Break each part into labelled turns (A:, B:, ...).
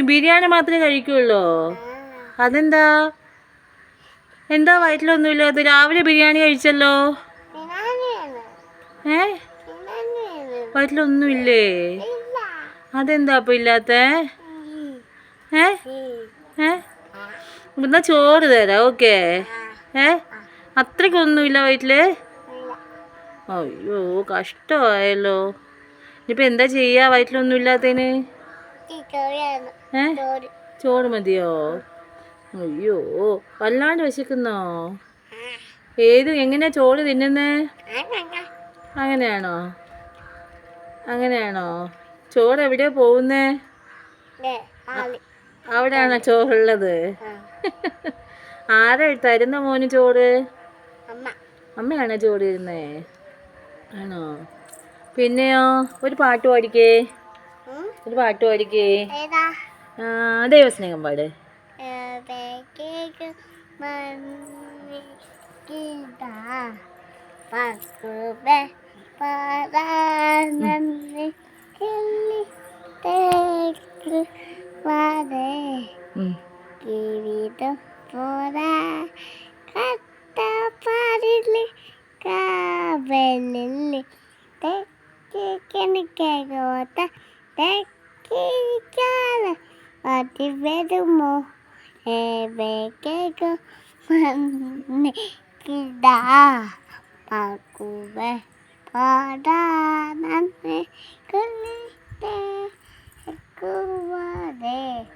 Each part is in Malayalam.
A: ബിരിയാണി മാത്രമേ കഴിക്കുള്ളൂ? അതെന്താ? എന്താ വയറ്റിലൊന്നുമില്ല? അത് രാവിലെ ബിരിയാണി കഴിച്ചല്ലോ? ഏ? വയറ്റിലൊന്നുമില്ലേ? അതെന്താ അപ്പൊ ഇല്ലാത്ത? ഏ? ഏ? എന്നാ ചോറ് തരാം ഓക്കെ. ഏ? അത്രയ്ക്കൊന്നുമില്ല വയറ്റിൽ? അയ്യോ കഷ്ടമായല്ലോ. ഇനിയിപ്പോ എന്താ ചെയ്യാ? വയറ്റിലൊന്നും ഇല്ലാത്തതിന്? ചോറ്. മതിയോ? അയ്യോ വല്ലാണ്ട് വിശക്കുന്നോ? ഏത് എങ്ങനെയാ ചോറ് തിന്നുന്നേ? അങ്ങനെയാണോ? അങ്ങനെയാണോ? ചോറ് എവിടെയാ പോകുന്നേ? അവിടെയാണോ ചോറുള്ളത്? ആരാ തരുന്ന മോന് ചോറ്? അമ്മയാണോ ചോറ് തരുന്നേ? ആണോ? പിന്നെയോ? ഒരു പാട്ട് പാടിക്കേ. ഒരു പാട്ട് പാടിക്കേ. ദൈവസ്നേഹം പാട്. ഉം.
B: അതി വരുമോ? കിടാ. പാക്കുവേ പാടാനേ കുവാതെ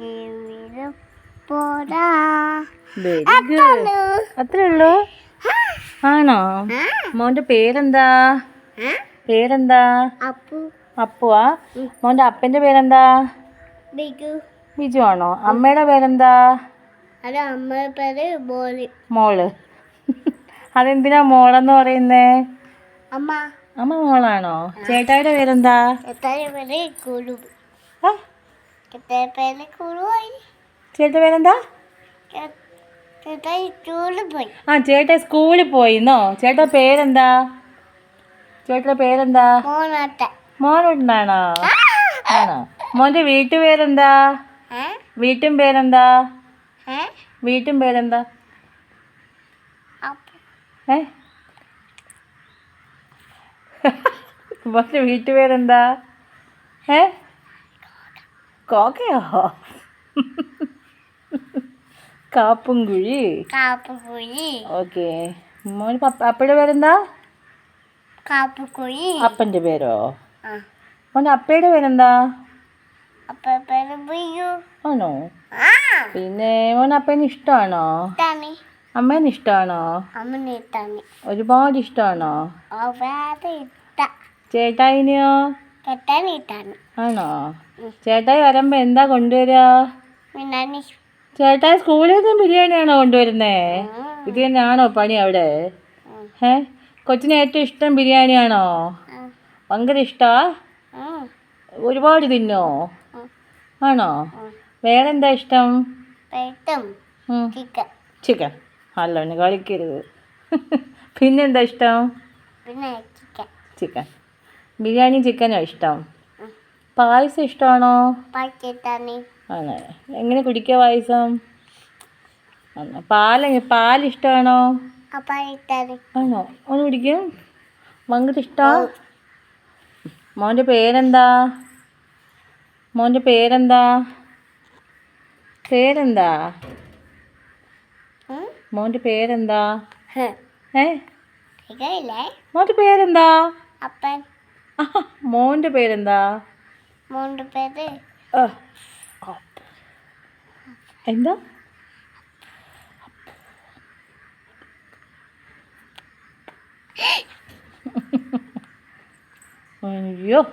B: ജീവിതം പോരാ
A: അത്രേ ഉള്ളൂ ആണോ? മോന്റെ പേരെന്താ? പേരെന്താ?
B: അപ്പു.
A: അപ്പുവാ? മോന്റെ അപ്പന്റെ പേരെന്താ? ബിജു. ആണോ? അമ്മയുടെ പേരെന്താ?
B: അത് അമ്മയുടെ പേര് മോൾ.
A: മോൾ. അതെന്തിനാ മോളെന്ന് പറയുന്നേ?
B: അമ്മ.
A: അമ്മ മോളാണോ? ചേട്ടായുടെ പേരെന്താ? ചേട്ടന്റെ പേരെന്താ? ആ ചേട്ട സ്കൂളിൽ പോയിന്നോ? ചേട്ടാ പേരെന്താ? ചേട്ടന്റെ പേരെന്താ?
B: മോനാട്ട
A: മോനുണ്ടാണോ ആണോ? മോന്റെ വീട്ടു പേരെന്താ? വീട്ടും പേരെന്താ? വീട്ടും പേരെന്താ? ഏ? മോന്റെ വീട്ടു പേരെന്താ? ഏ? കോക്കയോ? കാപ്പുംകുഴി
B: കാപ്പുകുഴി
A: ഓക്കെ. മോന് അപ്പയുടെ പേരെന്താ?
B: കാപ്പുകുഴി
A: അപ്പന്റെ പേരോ? മോന്റെ അപ്പയുടെ പേരെന്താ? ആണോ? പിന്നെ മോൻ അപ്പേനെ ഇഷ്ടമാണോ അമ്മേനെ ഇഷ്ടമാണോ ഒരുപാട് ഇഷ്ടമാണോ ചേട്ടായിനെയോ? ആണോ? ചേട്ടായി വരുമ്പോ എന്താ
B: കൊണ്ടുവരാ?
A: ചേട്ടായി സ്കൂളിൽ നിന്ന് ബിരിയാണിയാണോ കൊണ്ടുവരുന്നേ? ഇത് തന്നെയാണോ പണി അവിടെ? ഏ കൊച്ചിന് ഏറ്റവും ഇഷ്ടം ബിരിയാണിയാണോ ഭയങ്കര ഇഷ്ടാ? ഒരുപാട് തിന്നോ? ആണോ? വേറെ എന്താ ഇഷ്ടം.
B: ചിക്കൻ
A: അല്ല പിന്നെ കളിക്കരുത്. പിന്നെന്താ ഇഷ്ടം?
B: ചിക്കൻ
A: ബിരിയാണി ചിക്കനോ ഇഷ്ടം? പായസം ഇഷ്ടമാണോ? എങ്ങനെ കുടിക്കുക പായസം? പാല പാൽ ഇഷ്ടമാണോ? ആണോ? ഒന്ന് കുടിക്കും ഭയങ്കര ഇഷ്ടമാണ് മോന്റെ പേരെന്താ? മോന്റെ പേരെന്താ? പേരെന്താ? മോന്റെ പേരെന്താ? ഏ? മോന്റെ പേരെന്താ?
B: അപ്പൻ.
A: മോന്റെ മോന്റെ പേരെന്താ?
B: മോന്റെ പേര്.
A: എന്താ? അയ്യോ.